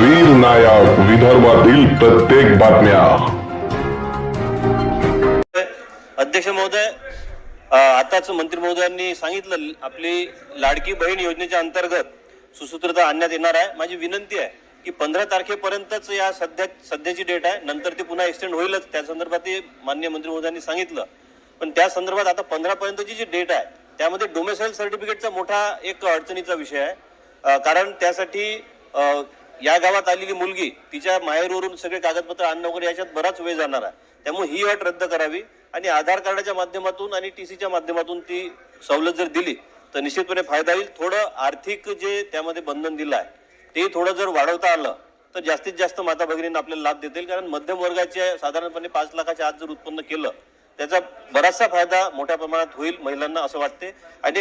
वीर नायक विदर्भातील प्रत्येक बातम्या. अध्यक्ष महोदय आताच मंत्री महोदयांनी सांगितलं आपली लाडकी बहीण योजनेच्या अंतर्गत सुसूत्रता आणण्यात येणार आहे. माझी विनंती आहे की पंधरा तारखेपर्यंतच या सध्या सध्याची डेट आहे. नंतर ती पुन्हा एक्सटेंड होईलच. त्या संदर्भात ते मान्य मंत्री महोदयांनी सांगितलं. पण त्या संदर्भात आता पंधरा पर्यंतची जी डेट आहे त्यामध्ये डोमेसाईल सर्टिफिकेटचा मोठा एक अडचणीचा विषय आहे. कारण त्यासाठी या गावात आलेली मुलगी तिच्या माहेरवरून सगळे कागदपत्र आणणं वगैरे याच्यात बराच वेळ जाणार आहे. त्यामुळे ही अट रद्द करावी आणि आधार कार्डाच्या माध्यमातून आणि टी सीच्या माध्यमातून ती सवलत जर दिली तर निश्चितपणे फायदा होईल. थोडं आर्थिक जे त्यामध्ये बंधन दिलं आहे ते थोडं जर वाढवता आलं तर जास्तीत जास्त माता भगिनींना आपल्याला लाभ देता येईल कारण मध्यम वर्गाचे साधारणपणे पाच लाखाच्या आत जर उत्पन्न केलं त्याचा बराचसा फायदा मोठ्या प्रमाणात होईल महिलांना असं वाटते. आणि